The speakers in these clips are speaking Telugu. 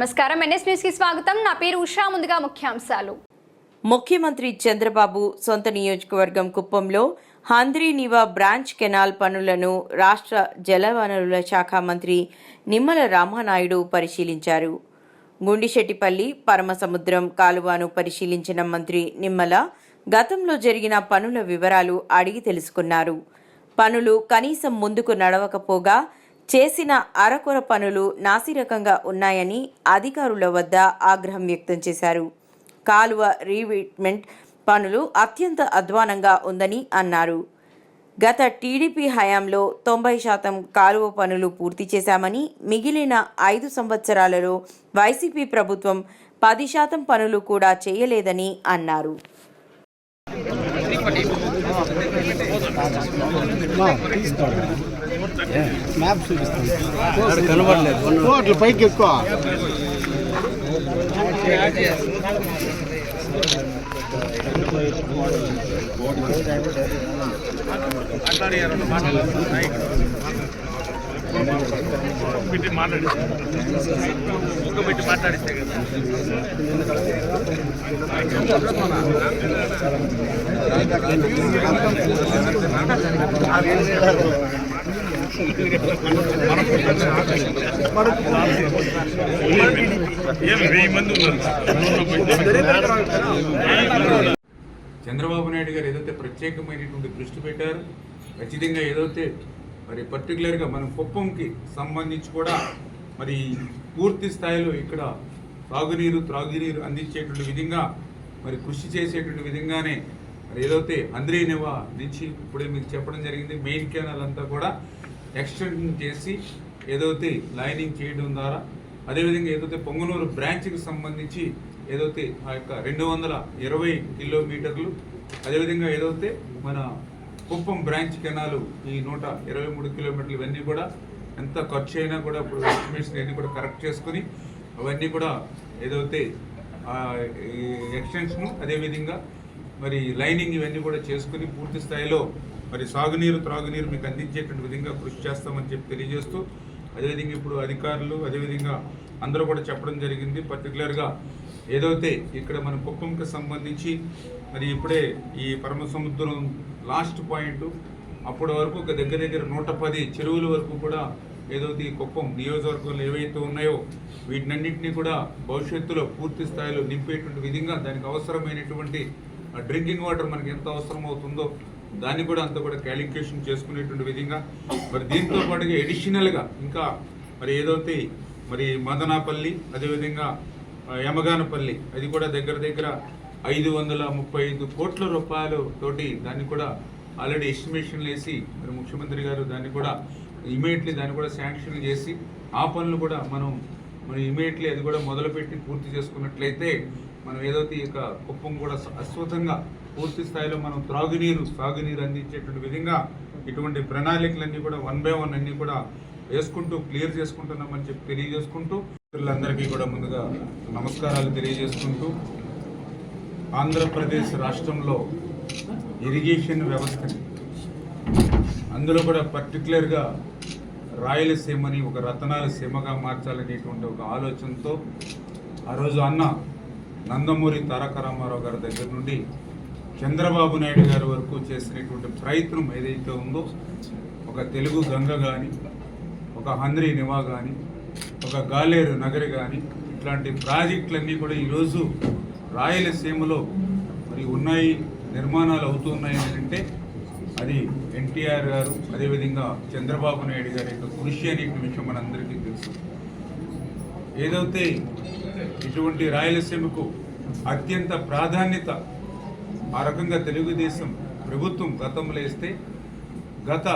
నమస్కారం. ఎన్ఎస్ న్యూస్కి స్వాగతం. నా పేరు ఉషా. ముందుగా ముఖ్యాంశాలు. ముఖ్యమంత్రి చంద్రబాబు సొంత నియోజకవర్గం కుప్పంలో హంద్రీనివా బ్రాంచ్ కెనాల్ పనులను రాష్ట్ర జలవనరుల శాఖ మంత్రి నిమ్మల రామానాయుడు పరిశీలించారు. గుండిశెట్టిపల్లి పరమసముద్రం కాలువను పరిశీలించిన మంత్రి నిమ్మల గతంలో జరిగిన పనుల వివరాలు అడిగి తెలుసుకున్నారు. పనులు కనీసం ముందుకు నడవకపోగా చేసిన అరకొర పనులు నాసిరకంగా ఉన్నాయని అధికారుల వద్ద ఆగ్రహం వ్యక్తం చేశారు. కాలువ రీవిట్మెంట్ పనులు అత్యంత అధ్వానంగా ఉందని అన్నారు. గత టీడీపీ హయాంలో తొంభై శాతం కాలువ పనులు పూర్తి చేశామని మిగిలిన ఐదు సంవత్సరాలలో వైసీపీ ప్రభుత్వం పది శాతం పనులు కూడా చేయలేదని అన్నారు. మ్యాప్ చూపిస్తాను కనబడలేదు. కోట్లు పైకి ఎక్కువ. పెట్టి మాట్లాడిస్తే కదా. వెయ్యి మంది ఉన్నారు చంద్రబాబు నాయుడు గారు ఏదైతే ప్రత్యేకమైనటువంటి దృష్టి పెట్టారు ఖచ్చితంగా ఏదైతే మరి పర్టికులర్గా మన కుప్పంకి సంబంధించి కూడా మరి పూర్తి స్థాయిలో ఇక్కడ తాగునీరు త్రాగునీరు అందించేటువంటి విధంగా మరి కృషి చేసేటువంటి విధంగానే మరి ఏదైతే అంద్రేనివా నుంచి ఇప్పుడే మీకు చెప్పడం జరిగింది మెయిన్ కెనాల్ అంతా కూడా ఎక్స్టెన్షన్ చేసి ఏదైతే లైనింగ్ చేయడం ద్వారా అదేవిధంగా ఏదైతే పొంగనూరు బ్రాంచ్కి సంబంధించి ఏదైతే ఆ యొక్క రెండు వందల ఇరవై కిలోమీటర్లు అదేవిధంగా ఏదైతే మన కుప్పం బ్రాంచ్ కెనాలు ఈ నూట ఇరవై మూడు కిలోమీటర్లు ఇవన్నీ కూడా ఎంత ఖర్చు అయినా కూడా ఇప్పుడు ఎస్టిమేషన్ అన్నీ కూడా కరెక్ట్ చేసుకుని అవన్నీ కూడా ఏదైతే ఎక్స్టెన్షను అదేవిధంగా మరి లైనింగ్ ఇవన్నీ కూడా చేసుకుని పూర్తి స్థాయిలో మరి సాగునీరు త్రాగునీరు మీకు అందించేటువంటి విధంగా కృషి చేస్తామని చెప్పి తెలియజేస్తూ అదేవిధంగా ఇప్పుడు అధికారులు అదేవిధంగా అందరూ కూడా చెప్పడం జరిగింది. పర్టికులర్గా ఏదైతే ఇక్కడ మన కుప్పంకి సంబంధించి మరి ఇప్పుడే ఈ పరమ సముద్రం లాస్ట్ పాయింట్ అప్పటి వరకు ఒక దగ్గర దగ్గర నూట పది చెరువుల వరకు కూడా ఏదైతే ఈ కుప్పం నియోజకవర్గంలో ఏవైతే ఉన్నాయో వీటినన్నింటినీ కూడా భవిష్యత్తులో పూర్తి స్థాయిలో నింపేటువంటి విధంగా దానికి అవసరమైనటువంటి డ్రింకింగ్ వాటర్ మనకి ఎంత అవసరం అవుతుందో దాన్ని కూడా అంత కూడా క్యాలిక్యులేషన్ చేసుకునేటువంటి విధంగా. మరి దీంతో పాటుగా ఎడిషనల్గా ఇంకా మరి ఏదైతే మరి మదనాపల్లి అదేవిధంగా యమగానపల్లి అది కూడా దగ్గర దగ్గర ఐదు వందల ముప్పై ఐదు కోట్ల రూపాయలు తోటి దాన్ని కూడా ఆల్రెడీ ఎస్టిమేషన్లు వేసి మరి ముఖ్యమంత్రి గారు దాన్ని కూడా ఇమీడియట్లీ దాన్ని కూడా శాంక్షన్ చేసి ఆ పనులు కూడా మనం మనం ఇమీడియట్లీ అది కూడా మొదలుపెట్టి పూర్తి చేసుకున్నట్లయితే మనం ఏదైతే ఈ యొక్క కుప్పం కూడా శాశ్వతంగా పూర్తి స్థాయిలో మనం త్రాగునీరు సాగునీరు అందించేటువంటి విధంగా ఇటువంటి ప్రణాళికలన్నీ కూడా వన్ బై వన్ అన్నీ కూడా వేసుకుంటూ క్లియర్ చేసుకుంటున్నామని చెప్పి తెలియజేసుకుంటూ మిత్రులందరికీ కూడా ముందుగా నమస్కారాలు తెలియజేసుకుంటూ ఆంధ్రప్రదేశ్ రాష్ట్రంలో ఇరిగేషన్ వ్యవస్థని అందులో కూడా పర్టికులర్గా రాయలసీమని ఒక రతనాల సీమగా మార్చాలనేటువంటి ఒక ఆలోచనతో ఆ రోజు అన్న నందమూరి తారక రామారావు గారి దగ్గర నుండి చంద్రబాబు నాయుడు గారి వరకు చేసినటువంటి ప్రయత్నం ఏదైతే ఉందో ఒక తెలుగు గంగ కానీ ఒక హంద్రి నివా కానీ ఒక గాలేరు నగరి కానీ ఇట్లాంటి ప్రాజెక్టులన్నీ కూడా ఈరోజు రాయలసీమలో మరి ఉన్నాయి నిర్మాణాలు అవుతున్నాయి అంటే అది ఎన్టీఆర్ గారు అదేవిధంగా చంద్రబాబు నాయుడు గారి యొక్క కృషి అనే విషయం మనందరికీ తెలుసు. ఏదైతే ఇటువంటి రాయలసీమకు అత్యంత ప్రాధాన్యత ఆ రకంగా తెలుగుదేశం ప్రభుత్వం గతంలో ఇస్తే గత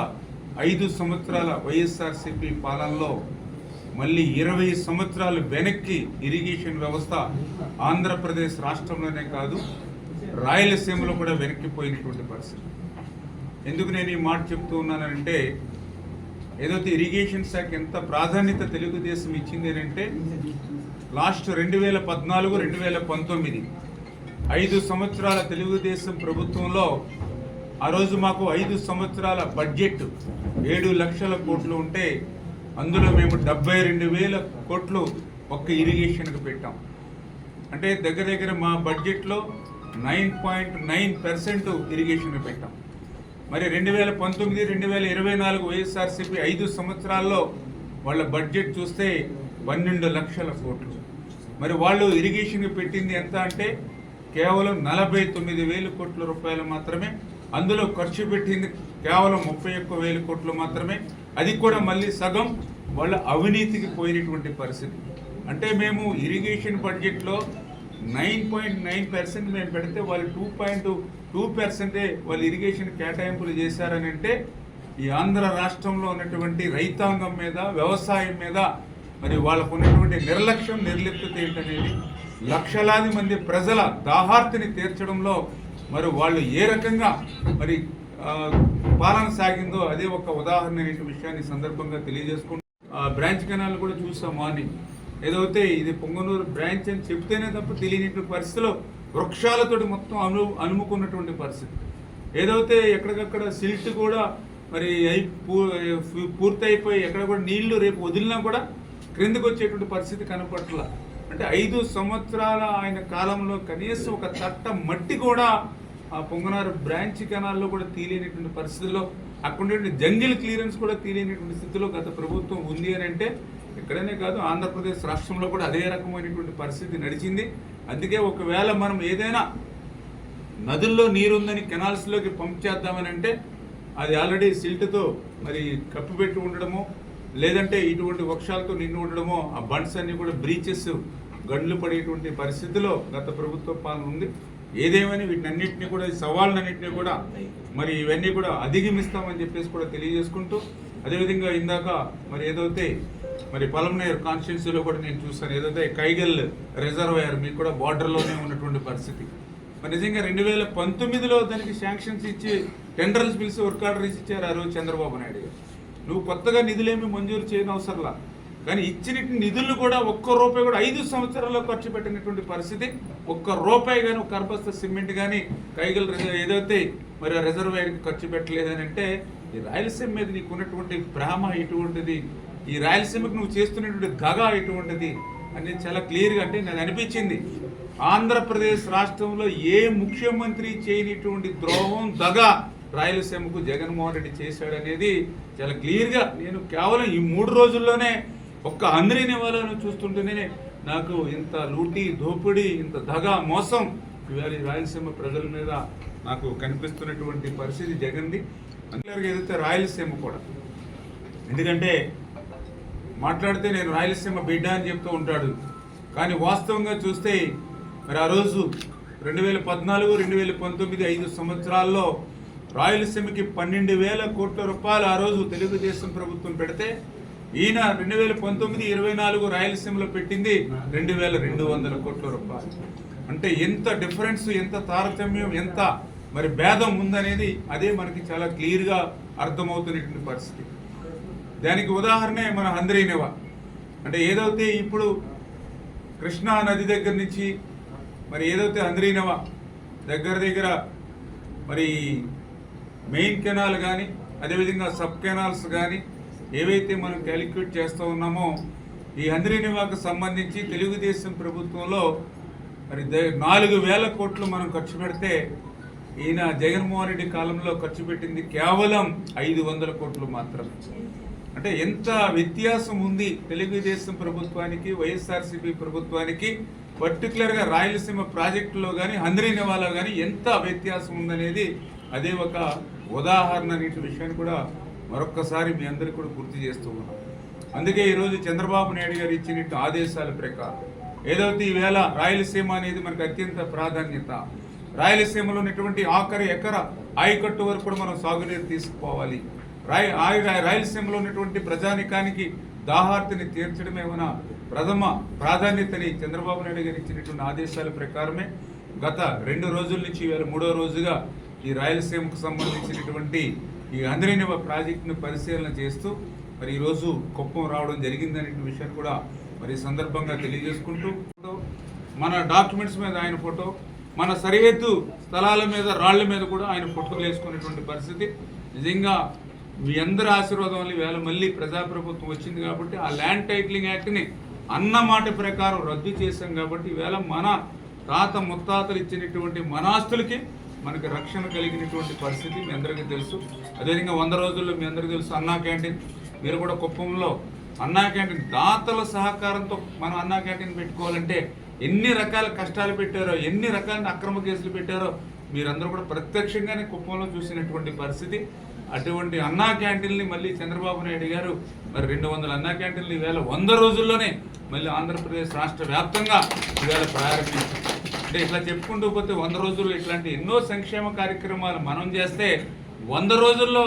ఐదు సంవత్సరాల వైఎస్ఆర్సీపీ పాలనలో మళ్ళీ ఇరవై సంవత్సరాలు వెనక్కి ఇరిగేషన్ వ్యవస్థ ఆంధ్రప్రదేశ్ రాష్ట్రంలోనే కాదు రాయలసీమలో కూడా వెనక్కిపోయినటువంటి పరిస్థితి. ఎందుకు నేను ఈ మాట చెప్తూ ఉన్నానంటే ఏదైతే ఇరిగేషన్ శాఖ ఎంత ప్రాధాన్యత తెలుగుదేశం ఇచ్చింది అంటే లాస్ట్ రెండు వేల పద్నాలుగు రెండు వేల పంతొమ్మిది ఐదు సంవత్సరాల తెలుగుదేశం ప్రభుత్వంలో ఆ రోజు మాకు ఐదు సంవత్సరాల బడ్జెట్ ఏడు లక్షల కోట్లు ఉంటే అందులో మేము డెబ్బై రెండు వేల కోట్లు ఒక్క ఇరిగేషన్కి పెట్టాం. అంటే దగ్గర దగ్గర మా బడ్జెట్లో nine point nine percent irrigation పెట్టాం. మరి రెండు వేల పంతొమ్మిది రెండు వేల ఇరవై నాలుగు వైఎస్ఆర్సీపీ ఐదు సంవత్సరాల్లో వాళ్ళ బడ్జెట్ చూస్తే పన్నెండు లక్షల కోట్లు. మరి వాళ్ళు ఇరిగేషన్కి పెట్టింది ఎంత అంటే కేవలం నలభై తొమ్మిది వేల కోట్ల రూపాయలు మాత్రమే అందులో ఖర్చు పెట్టింది కేవలం ముప్పై ఒక్క వేలు కోట్లు మాత్రమే. అది కూడా మళ్ళీ సగం వాళ్ళ అవినీతికి పోయినటువంటి పరిస్థితి. అంటే మేము ఇరిగేషన్ బడ్జెట్లో నైన్ పాయింట్ నైన్ పర్సెంట్ మేము పెడితే వాళ్ళు టూ పాయింట్ టూ పర్సెంటే వాళ్ళు ఇరిగేషన్ కేటాయింపులు చేశారని అంటే ఈ ఆంధ్ర రాష్ట్రంలో ఉన్నటువంటి రైతాంగం మీద వ్యవసాయం మీద మరి వాళ్ళకు ఉన్నటువంటి నిర్లక్ష్యం నిర్లిప్తత ఏంటనేది లక్షలాది మంది ప్రజల దాహార్తిని తీర్చడంలో మరి వాళ్ళు ఏ రకంగా మరి పాలన సాగిందో అదే ఒక ఉదాహరణ అనే విషయాన్ని సందర్భంగా తెలియజేసుకుంటూ ఆ, బ్రాంచ్ కెనాల్ కూడా చూసాం మార్నింగ్. ఏదైతే ఇది పొంగనూరు బ్రాంచ్ అని చెప్తేనే తప్ప తెలియనటువంటి పరిస్థితిలో వృక్షాలతోటి మొత్తం అను అనుముకున్నటువంటి పరిస్థితి. ఏదైతే ఎక్కడికక్కడ సిల్ట్ కూడా మరి అయి పూ- పూర్తయిపోయి ఎక్కడ కూడా నీళ్ళు రేపు వదిలినా కూడా క్రిందికి వచ్చేటువంటి పరిస్థితి కనపట్ల అంటే ఐదు సంవత్సరాల ఆయన కాలంలో కనీసం ఒక తట్ట మట్టి కూడా ఆ పొంగనారు బ్రాంచ్ కెనాల్లో కూడా తీలేనటువంటి పరిస్థితుల్లో అక్కడ జంగిల్ క్లియరెన్స్ కూడా తీలేనటువంటి స్థితిలో గత ప్రభుత్వం ఉంది అని అంటే ఇక్కడనే కాదు ఆంధ్రప్రదేశ్ రాష్ట్రంలో కూడా అదే రకమైనటువంటి పరిస్థితి నడిచింది. అందుకే ఒకవేళ మనం ఏదైనా నదుల్లో నీరుందని కెనాల్స్లోకి పంప్ చేద్దామని అంటే అది ఆల్రెడీ సిల్ట్తో మరి కప్పిపెట్టి ఉండడము లేదంటే ఇటువంటి వృక్షాలతో నిండి ఉండడమో ఆ బండ్స్ అన్నీ కూడా బ్రీచెస్ గండ్లు పడేటువంటి పరిస్థితిలో గత ప్రభుత్వ పాలన ఉంది. ఏదేమని వీటినన్నింటినీ కూడా సవాళ్ళన్నింటినీ కూడా మరి ఇవన్నీ కూడా అధిగమిస్తామని చెప్పేసి కూడా తెలియజేసుకుంటూ అదేవిధంగా ఇందాక మరి ఏదైతే మరి పలమనేర్ కాన్స్టిట్యున్సీలో కూడా నేను చూస్తాను ఏదైతే కైగల్ రిజర్వాయర్ మీకు కూడా బార్డర్లోనే ఉన్నటువంటి పరిస్థితి. మరి నిజంగా రెండు వేల పంతొమ్మిదిలో దానికి శాంక్షన్స్ ఇచ్చి టెండర్స్ పిలిచి వర్క్ ఆర్డర్స్ ఇచ్చారు ఆ రోజు చంద్రబాబు నాయుడు గారు. నువ్వు కొత్తగా నిధులేమి మంజూరు చేయని అవసరంలా కానీ ఇచ్చిన నిధులు కూడా ఒక్క రూపాయి కూడా ఐదు సంవత్సరాల్లో ఖర్చు పెట్టినటువంటి పరిస్థితి. ఒక్క రూపాయి కానీ ఒక కర్బస్త సిమెంట్ కానీ కైగల్ రిజర్వ్ ఏదైతే మరి ఆ రిజర్వాయర్కి ఖర్చు పెట్టలేదని అంటే ఈ రాయలసీమ మీద నీకు ఉన్నటువంటి భ్రామ ఎటువంటిది? ఈ రాయలసీమకు నువ్వు చేస్తున్నటువంటి గగ ఎటువంటిది? అనేది చాలా క్లియర్గా అంటే నాకు అనిపించింది. ఆంధ్రప్రదేశ్ రాష్ట్రంలో ఏ ముఖ్యమంత్రి చేయనిటువంటి ద్రోహం దగ రాయలసీమకు జగన్మోహన్ రెడ్డి చేశాడనేది చాలా క్లియర్గా నేను కేవలం ఈ మూడు రోజుల్లోనే ఒక్క అందరి నివాళులను చూస్తుంటేనే నాకు ఇంత లూటీ దోపిడీ ఇంత దగ మోసం ఇవాళ రాయలసీమ ప్రజల మీద నాకు కనిపిస్తున్నటువంటి పరిస్థితి జగన్ది. అందులో ఏదైతే రాయలసీమ కూడా. ఎందుకంటే మాట్లాడితే నేను రాయలసీమ బిడ్డ అని చెప్తూ ఉంటాడు. కానీ వాస్తవంగా చూస్తే మరి ఆ రోజు రెండు వేల పద్నాలుగు రెండు వేల పంతొమ్మిది ఐదు సంవత్సరాల్లో రాయలసీమకి పన్నెండు వేల కోట్ల రూపాయలు ఆ రోజు తెలుగుదేశం ప్రభుత్వం పెడితే ఈయన రెండు వేల పంతొమ్మిది ఇరవై నాలుగు రాయలసీమలో పెట్టింది రెండు వేల రెండు వందల కోట్ల రూపాయలు. అంటే ఎంత డిఫరెన్స్ ఎంత తారతమ్యం ఎంత మరి భేదం ఉందనేది అదే మనకి చాలా క్లియర్గా అర్థమవుతున్నటువంటి పరిస్థితి. దానికి ఉదాహరణే మన హంద్రీనివా అంటే ఏదైతే ఇప్పుడు కృష్ణా నది దగ్గర నుంచి మరి ఏదైతే హంద్రీనవా దగ్గర దగ్గర మరి మెయిన్ కెనాల్ కానీ అదేవిధంగా సబ్ కెనాల్స్ కానీ ఏవైతే మనం క్యాలిక్యులేట్ చేస్తూ ఉన్నామో ఈ హంద్రీనివాకు సంబంధించి తెలుగుదేశం ప్రభుత్వంలో మరి నాలుగు వేల కోట్లు మనం ఖర్చు పెడితే ఈయన జగన్మోహన్ రెడ్డి కాలంలో ఖర్చు పెట్టింది కేవలం ఐదు వందల కోట్లు మాత్రమే. అంటే ఎంత వ్యత్యాసం ఉంది తెలుగుదేశం ప్రభుత్వానికి వైఎస్ఆర్సీపీ ప్రభుత్వానికి పర్టికులర్గా రాయలసీమ ప్రాజెక్టులో కానీ హంద్రీనివాలో కానీ ఎంత వ్యత్యాసం ఉందనేది అదే ఒక ఉదాహరణ అనేటి విషయాన్ని కూడా మరొక్కసారి మీ అందరికీ కూడా గుర్తు చేస్తూ ఉన్నాం అందుకే ఈరోజు చంద్రబాబు నాయుడు గారు ఇచ్చిన ఆదేశాల ప్రకారం ఏదైతే ఈవేళ రాయలసీమ అనేది మనకు అత్యంత ప్రాధాన్యత రాయలసీమలో ఉన్నటువంటి ఆఖరి ఎకర ఆయకట్టు వరకు కూడా మనం సాగునీరు తీసుకుపోవాలి. రాయ రాయ- రాయలసీమలో ఉన్నటువంటి ప్రజానికానికి దాహార్తిని తీర్చడమే మన ప్రథమ ప్రాధాన్యతని చంద్రబాబు నాయుడు గారు ఇచ్చినటువంటి ఆదేశాల ప్రకారమే గత రెండు రోజుల నుంచి ఈవేళ మూడో రోజుగా ఈ రాయలసీమకు సంబంధించినటువంటి ఈ అంద్రేనివ ప్రాజెక్టును పరిశీలన చేస్తూ మరి ఈరోజు కుప్పం రావడం జరిగిందనే విషయాన్ని కూడా మరి సందర్భంగా తెలియజేసుకుంటూ మన డాక్యుమెంట్స్ మీద ఆయన ఫోటో మన సరిహద్దు స్థలాల మీద రాళ్ళ మీద కూడా ఆయన ఫోటోలు వేసుకునేటువంటి పరిస్థితి. నిజంగా మీ అందరి ఆశీర్వాదం వల్ల వేళ మళ్ళీ ప్రజాప్రభుత్వం వచ్చింది కాబట్టి ఆ ల్యాండ్ టైటిలింగ్ యాక్ట్ని అన్నమాట ప్రకారం రద్దు చేశాం కాబట్టి వేళ మన తాత ముత్తాతలు ఇచ్చినటువంటి మన ఆస్తులకి మనకి రక్షణ కలిగినటువంటి పరిస్థితి మీ అందరికీ తెలుసు. అదేవిధంగా వంద రోజుల్లో మీ అందరికీ తెలుసు అన్నా క్యాంటీన్. మీరు కూడా కుప్పంలో అన్నా క్యాంటీన్ దాతల సహకారంతో మనం అన్నా క్యాంటీన్ పెట్టుకోవాలంటే ఎన్ని రకాల కష్టాలు పెట్టారో ఎన్ని రకాల అక్రమ కేసులు పెట్టారో మీరందరూ కూడా ప్రత్యక్షంగానే కుప్పంలో చూసినటువంటి పరిస్థితి. అటువంటి అన్నా క్యాంటీన్ని మళ్ళీ చంద్రబాబు నాయుడు గారు మరి రెండు వందల అన్నా క్యాంటీన్లు ఈవేళ వంద రోజుల్లోనే మళ్ళీ ఆంధ్రప్రదేశ్ రాష్ట్ర వ్యాప్తంగా ఈవేళ ప్రారంభించారు. అంటే ఇట్లా చెప్పుకుంటూ పోతే వంద రోజుల్లో ఇట్లాంటి ఎన్నో సంక్షేమ కార్యక్రమాలు మనం చేస్తే వంద రోజుల్లో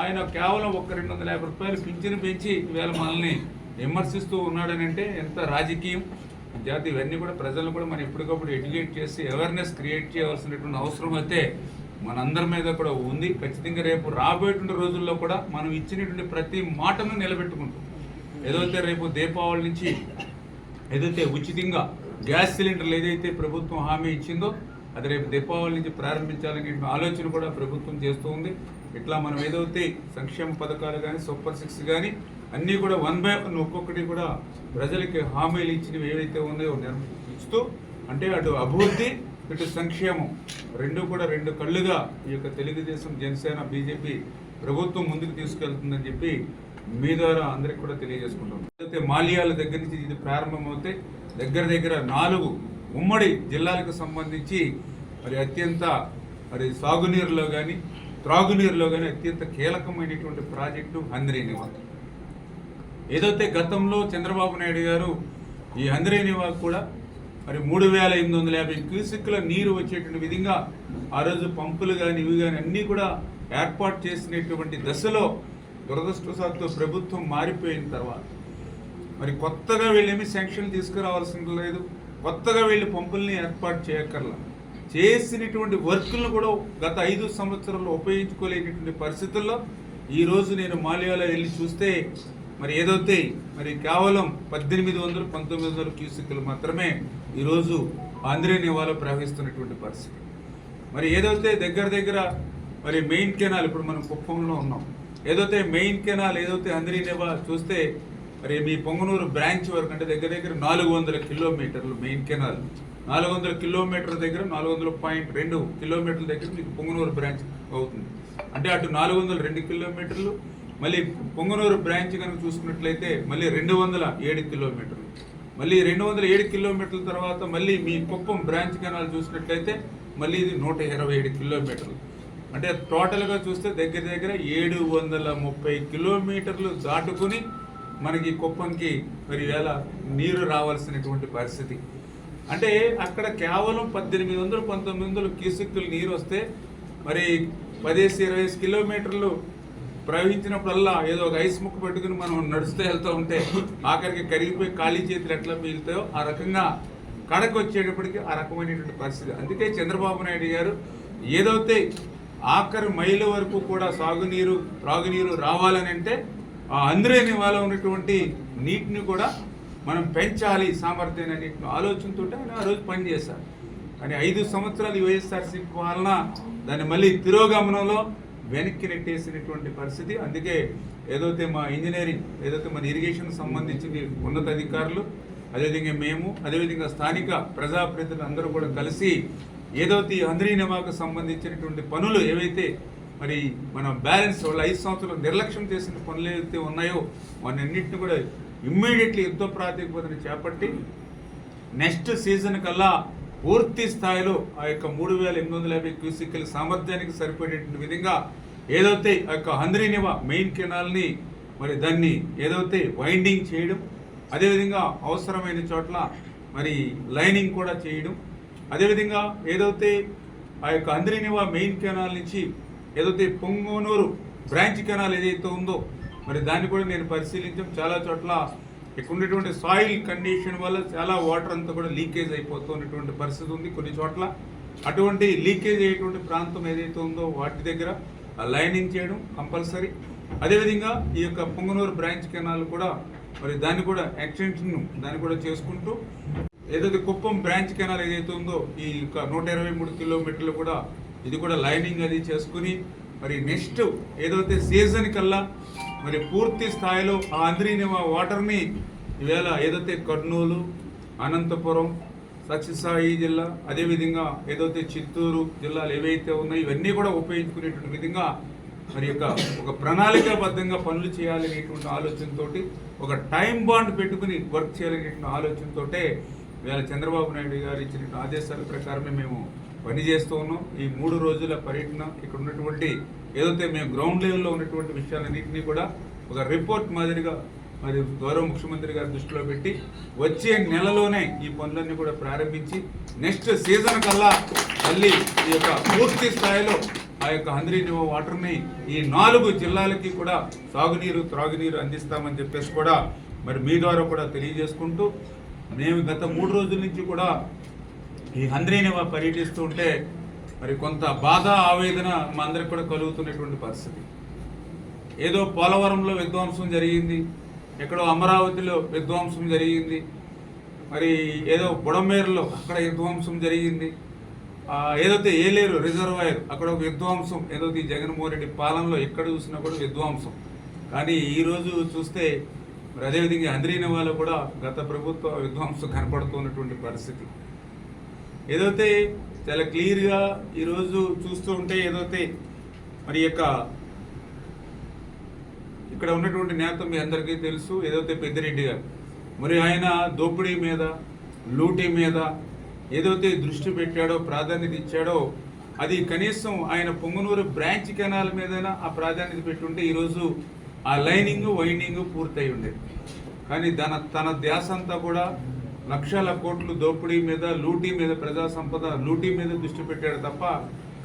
ఆయన కేవలం ఒక రెండు వందల యాభై రూపాయలు పింఛను పెంచి ఇవాళ మనల్ని విమర్శిస్తూ ఉన్నాడని అంటే ఎంత రాజకీయం. జాతి ఇవన్నీ కూడా ప్రజలను కూడా మనం ఎప్పటికప్పుడు ఎడ్యుకేట్ చేసి అవేర్నెస్ క్రియేట్ చేయవలసినటువంటి అవసరం అయితే మనందరి మీద కూడా ఉంది. ఖచ్చితంగా రేపు రాబోయేటువంటి రోజుల్లో కూడా మనం ఇచ్చినటువంటి ప్రతి మాటను నిలబెట్టుకుంటాం. ఏదైతే రేపు దీపావళి నుంచి ఏదైతే ఉచితంగా గ్యాస్ సిలిండర్లు ఏదైతే ప్రభుత్వం హామీ ఇచ్చిందో అది రేపు దీపావళి నుంచి ప్రారంభించాలని ఆలోచన కూడా ప్రభుత్వం చేస్తూ ఉంది. ఇట్లా మనం ఏదైతే సంక్షేమ పథకాలు కానీ సూపర్ సిక్స్ కానీ అన్నీ కూడా వన్ బై వన్ ఒక్కొక్కటి కూడా ప్రజలకి హామీలు ఇచ్చినవి ఏవైతే ఉన్నాయో నిర్మ- ఇస్తూ అంటే అటు అభివృద్ధి ఇటు సంక్షేమం రెండు కూడా రెండు కళ్ళుగా ఈ యొక్క తెలుగుదేశం జనసేన బీజేపీ ప్రభుత్వం ముందుకు తీసుకెళ్తుందని చెప్పి మీ ద్వారా అందరికి కూడా తెలియజేసుకుంటాం. అయితే మాల్యాల దగ్గర నుంచి ఇది ప్రారంభమవుతే దగ్గర దగ్గర నాలుగు ఉమ్మడి జిల్లాలకు సంబంధించి మరి అత్యంత మరి సాగునీరులో కానీ త్రాగునీరులో కానీ అత్యంత కీలకమైనటువంటి ప్రాజెక్టు హంద్రీనివా ఏదైతే గతంలో చంద్రబాబు నాయుడు గారు ఈ హంద్రీనివా కూడా మరి మూడు వేల ఎనిమిది వందల యాభై క్యూసిక్ల నీరు వచ్చేటువంటి విధంగా ఆ రోజు పంపులు కానీ ఇవి కానీ అన్నీ కూడా ఏర్పాటు చేసినటువంటి దశలో దురదృష్టవశాత్తు ప్రభుత్వం మారిపోయిన తర్వాత మరి కొత్తగా వెళ్ళేమి శాంక్షన్ తీసుకురావాల్సిన లేదు. కొత్తగా వెళ్ళి పంపుల్ని ఏర్పాటు చేయక్కర్లా. చేసినటువంటి వర్కులను కూడా గత ఐదు సంవత్సరాలు ఉపయోగించుకోలేనటువంటి పరిస్థితుల్లో ఈరోజు నేను మాల్యాలో వెళ్ళి చూస్తే మరి ఏదైతే మరి కేవలం పద్దెనిమిది వందలు పంతొమ్మిది వందల క్యూసిక్లు మాత్రమే ఈరోజు ఆంధ్రేనివాలో ప్రవహిస్తున్నటువంటి పరిస్థితి. మరి ఏదైతే దగ్గర దగ్గర మరి మెయిన్ కెనాల్ ఇప్పుడు మనం కుప్పంలో ఉన్నాం. ఏదైతే మెయిన్ కెనాల్ ఏదైతే అందరినేవా చూస్తే మరి మీ పొంగనూరు బ్రాంచ్ వరకు అంటే దగ్గర దగ్గర నాలుగు వందల కిలోమీటర్లు మెయిన్ కెనాల్ నాలుగు వందల కిలోమీటర్ దగ్గర నాలుగు వందల పాయింట్ రెండు కిలోమీటర్ల దగ్గర మీకు పొంగనూరు బ్రాంచ్ అవుతుంది. అంటే అటు నాలుగు వందల రెండు కిలోమీటర్లు మళ్ళీ పొంగనూరు బ్రాంచ్ కనుక చూసుకున్నట్లయితే మళ్ళీ రెండు వందల ఏడు కిలోమీటర్లు. మళ్ళీ రెండు వందల ఏడు కిలోమీటర్ల తర్వాత మళ్ళీ మీ కుప్పం బ్రాంచ్ కెనాల్ చూసినట్లయితే మళ్ళీ ఇది నూట ఇరవై ఏడు కిలోమీటర్లు. అంటే టోటల్గా చూస్తే దగ్గర దగ్గర ఏడు వందల ముప్పై కిలోమీటర్లు దాటుకుని మనకి కుప్పంకి మరి వేళ నీరు రావాల్సినటువంటి పరిస్థితి. అంటే అక్కడ కేవలం పద్దెనిమిది వందలు పంతొమ్మిది వందలు కీసుక్కులు నీరు వస్తే మరి పదేసి ఇరవై కిలోమీటర్లు ప్రవహించినప్పుడల్లా ఏదో ఒక ఐస్ ముక్క పెట్టుకుని మనం నడుస్తూ వెళ్తూ ఉంటే ఆఖరికి కరిగిపోయి ఖాళీ చేతులు ఎట్లా మిగులుతాయో ఆ రకంగా కడకు వచ్చేటప్పటికి ఆ రకమైనటువంటి పరిస్థితి. అందుకే చంద్రబాబు నాయుడు గారు ఏదైతే ఆఖరి మైలు వరకు కూడా సాగునీరు త్రాగునీరు రావాలని అంటే ఆ అందరేని వాళ్ళ ఉన్నటువంటి నీటిని కూడా మనం పెంచాలి సామర్థ్యం అనే ఆలోచనతో ఆయన ఆ రోజు పనిచేశారు కానీ ఐదు సంవత్సరాలు ఈ వైఎస్ఆర్సీపీ వలన దాన్ని మళ్ళీ తిరోగమనంలో వెనక్కి నెట్టేసినటువంటి పరిస్థితి. అందుకే ఏదైతే మా ఇంజనీరింగ్ ఏదైతే మన ఇరిగేషన్ సంబంధించిన ఉన్నత అధికారులు అదేవిధంగా మేము అదేవిధంగా స్థానిక ప్రజాప్రతినిధులు అందరూ కూడా కలిసి ఏదైతే ఈ అంద్రీనమాకు సంబంధించినటువంటి పనులు ఏవైతే మరి మన బ్యాలెన్స్ వాళ్ళు ఐదు సంవత్సరాలు నిర్లక్ష్యం చేసిన పనులు ఏవైతే ఉన్నాయో వాటన్నింటిని కూడా ఇమ్మీడియట్లీ యుద్ధ ప్రాతిపదన చేపట్టి నెక్స్ట్ సీజన్ కల్లా పూర్తి స్థాయిలో ఆ యొక్క మూడు వేల ఎనిమిది వందల యాభై క్యూసికల్ సామర్థ్యానికి సరిపడేటువంటి విధంగా ఏదైతే ఆ యొక్క హంద్రీనివా మెయిన్ కెనాల్ని మరి దాన్ని ఏదైతే వైండింగ్ చేయడం అదేవిధంగా అవసరమైన చోట్ల మరి లైనింగ్ కూడా చేయడం అదేవిధంగా ఏదైతే ఆ యొక్క అంద్రినివా మెయిన్ కెనాల్ నుంచి ఏదైతే పొంగనూరు బ్రాంచ్ కెనాల్ ఏదైతే ఉందో మరి దాన్ని కూడా నేను పరిశీలించాం. చాలా చోట్ల ఇక్కడ ఉన్నటువంటి సాయిల్ కండిషన్ వల్ల చాలా వాటర్ అంతా కూడా లీకేజ్ అయిపోతున్నటువంటి పరిస్థితి ఉంది కొన్ని చోట్ల. అటువంటి లీకేజ్ అయ్యేటువంటి ప్రాంతం ఏదైతే ఉందో వాటి దగ్గర లైనింగ్ చేయడం కంపల్సరీ. అదేవిధంగా ఈ యొక్క పొంగనూరు బ్రాంచ్ కెనాల్ కూడా మరి దాన్ని కూడా ఎక్స్టెన్షన్ దాన్ని కూడా చేసుకుంటూ ఏదైతే కుప్పం బ్రాంచ్ కెనాల్ ఏదైతే ఉందో ఈ యొక్క నూట ఇరవై మూడు కిలోమీటర్లు కూడా ఇది కూడా లైనింగ్ అది చేసుకుని మరి నెక్స్ట్ ఏదైతే సీజన్ కల్లా మరి పూర్తి స్థాయిలో ఆ అంద్రీనివా వాటర్ని ఈవేళ ఏదైతే కర్నూలు అనంతపురం సత్యసాయి జిల్లా అదేవిధంగా ఏదైతే చిత్తూరు జిల్లాలు ఏవైతే ఉన్నాయో ఇవన్నీ కూడా ఉపయోగించుకునేటువంటి విధంగా మరి యొక్క ఒక ప్రణాళికాబద్ధంగా పనులు చేయాలనేటువంటి ఆలోచనతోటి ఒక టైం బాండ్ పెట్టుకుని వర్క్ చేయాలనేటువంటి ఆలోచనతోటే ఇవాళ చంద్రబాబు నాయుడు గారు ఇచ్చిన ఆదేశాల ప్రకారమే మేము పనిచేస్తూ ఉన్నాం. ఈ మూడు రోజుల పర్యటన ఇక్కడ ఉన్నటువంటి ఏదైతే మేము గ్రౌండ్ లెవెల్లో ఉన్నటువంటి విషయాలన్నింటినీ కూడా ఒక రిపోర్ట్ మాదిరిగా మరి గౌరవ ముఖ్యమంత్రి గారి దృష్టిలో పెట్టి వచ్చే నెలలోనే ఈ పనులన్నీ కూడా ప్రారంభించి నెక్స్ట్ సీజన్ కల్లా మళ్ళీ ఈ యొక్క పూర్తి స్థాయిలో ఆ యొక్క హంద్రీ వాటర్ని ఈ నాలుగు జిల్లాలకి కూడా సాగునీరు త్రాగునీరు అందిస్తామని చెప్పేసి కూడా మరి మీ ద్వారా కూడా తెలియజేసుకుంటూ మేము గత మూడు రోజుల నుంచి కూడా ఈ హంద్రీని పర్యటిస్తూ ఉంటే మరి కొంత బాధ ఆవేదన మా అందరికి కూడా కలుగుతున్నటువంటి పరిస్థితి. ఏదో పోలవరంలో విధ్వంసం జరిగింది ఎక్కడో అమరావతిలో విధ్వంసం జరిగింది మరి ఏదో బుడమేరులో అక్కడ విధ్వంసం జరిగింది ఏదైతే ఏలేరు రిజర్వాయర్ అక్కడ ఒక విధ్వంసం ఏదైతే ఈ జగన్మోహన్ రెడ్డి పాలనలో ఎక్కడ చూసినా కూడా విధ్వంసం. కానీ ఈరోజు చూస్తే మరి అదేవిధంగా హంద్రీనవాలో కూడా గత ప్రభుత్వ విధ్వంసం కనపడుతున్నటువంటి పరిస్థితి. ఏదైతే చాలా క్లియర్గా ఈరోజు చూస్తూ ఉంటే ఏదైతే మరి యొక్క ఇక్కడ ఉన్నటువంటి నేత మీ అందరికీ తెలుసు ఏదైతే పెద్దిరెడ్డి గారు. మరి ఆయన దోపిడీ మీద లూటీ మీద ఏదైతే దృష్టి పెట్టాడో ప్రాధాన్యత ఇచ్చాడో అది కనీసం ఆయన పొంగునూరు బ్రాంచ్ కెనాల్ మీదైనా ఆ ప్రాధాన్యత పెట్టుంటే ఈరోజు ఆ లైనింగ్ వైండింగ్ పూర్తయి ఉండేది. కానీ తన తన ధ్యాస అంతా కూడా లక్షల కోట్లు దోపిడీ మీద లూటీ మీద ప్రజా సంపద లూటీ మీద దృష్టి పెట్టాడు తప్ప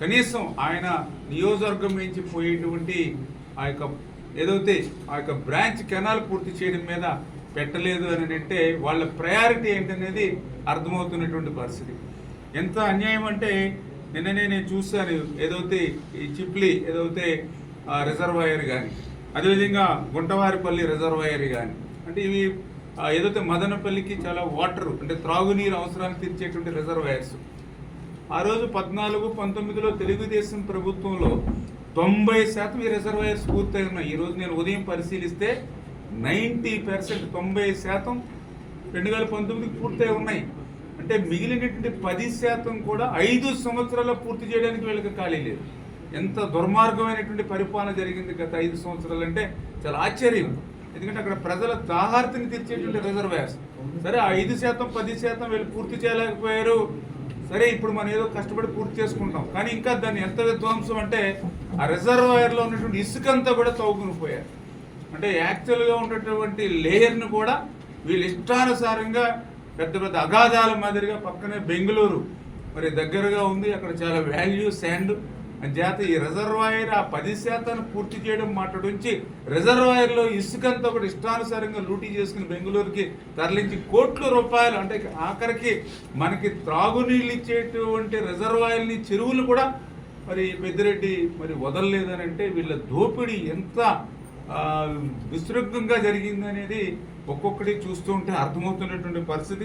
కనీసం ఆయన నియోజకవర్గం నుంచి పోయేటువంటి ఆ యొక్క ఏదైతే ఆ యొక్క బ్రాంచ్ కెనాల్ పూర్తి చేయడం మీద పెట్టలేదు అని అంటే వాళ్ళ ప్రయారిటీ ఏంటనేది అర్థమవుతున్నటువంటి పరిస్థితి. ఎంత అన్యాయం అంటే నిన్ననే నేను చూశాను ఏదైతే ఈ చిప్లీ ఏదైతే రిజర్వాయర్ కానీ అదేవిధంగా గుంటవారిపల్లి రిజర్వాయర్ కానీ అంటే ఇవి ఏదైతే మదనపల్లికి చాలా వాటర్ అంటే త్రాగునీరు అవసరాన్ని తీర్చేటువంటి రిజర్వాయర్స్. ఆ రోజు పద్నాలుగు పంతొమ్మిదిలో తెలుగుదేశం ప్రభుత్వంలో తొంభై శాతం ఈ రిజర్వాయర్స్ పూర్తయి ఉన్నాయి. ఈరోజు నేను ఉదయం పరిశీలిస్తే నైంటీ పర్సెంట్ తొంభై శాతం రెండు వేల పంతొమ్మిదికి పూర్తయి ఉన్నాయి. అంటే మిగిలినటువంటి పది శాతం కూడా ఐదు సంవత్సరాల్లో పూర్తి చేయడానికి వీళ్ళకి ఖాళీ లేదు. ఎంత దుర్మార్గమైనటువంటి పరిపాలన జరిగింది గత ఐదు సంవత్సరాలు అంటే చాలా ఆశ్చర్యం. ఎందుకంటే అక్కడ ప్రజల దాహార్తిని తీర్చేటువంటి రిజర్వాయర్స్. సరే ఆ ఐదు శాతం పది శాతం వీళ్ళు పూర్తి చేయలేకపోయారు. సరే ఇప్పుడు మనం ఏదో కష్టపడి పూర్తి చేసుకుంటాం కానీ ఇంకా దాన్ని ఎంత విధ్వంసం అంటే ఆ రిజర్వాయర్లో ఉన్నటువంటి ఇసుక అంతా కూడా తవ్వుకుని పోయారు అంటే యాక్చువల్గా ఉన్నటువంటి లేయర్ను కూడా వీళ్ళు ఇష్టానుసారంగా పెద్ద పెద్ద అగాధాల మాదిరిగా పక్కనే బెంగళూరు. మరి దగ్గరగా ఉంది అక్కడ చాలా వాల్యూ శాండ్ చేత ఈ రిజర్వాయర్ ఆ పది శాతాన్ని పూర్తి చేయడం మాట్లాడుంచి రిజర్వాయర్లో ఇసుకంతా కూడా ఇష్టానుసారంగా లూటీ చేసుకుని బెంగళూరుకి తరలించి కోట్ల రూపాయలు అంటే ఆఖరికి మనకి త్రాగునీళ్ళు ఇచ్చేటువంటి రిజర్వాయర్ని చెరువులు కూడా మరి పెద్దిరెడ్డి మరి వదలలేదని అంటే వీళ్ళ దోపిడీ ఎంత విస్తృతంగా జరిగిందనేది ఒక్కొక్కటి చూస్తూ ఉంటే అర్థమవుతున్నటువంటి పరిస్థితి.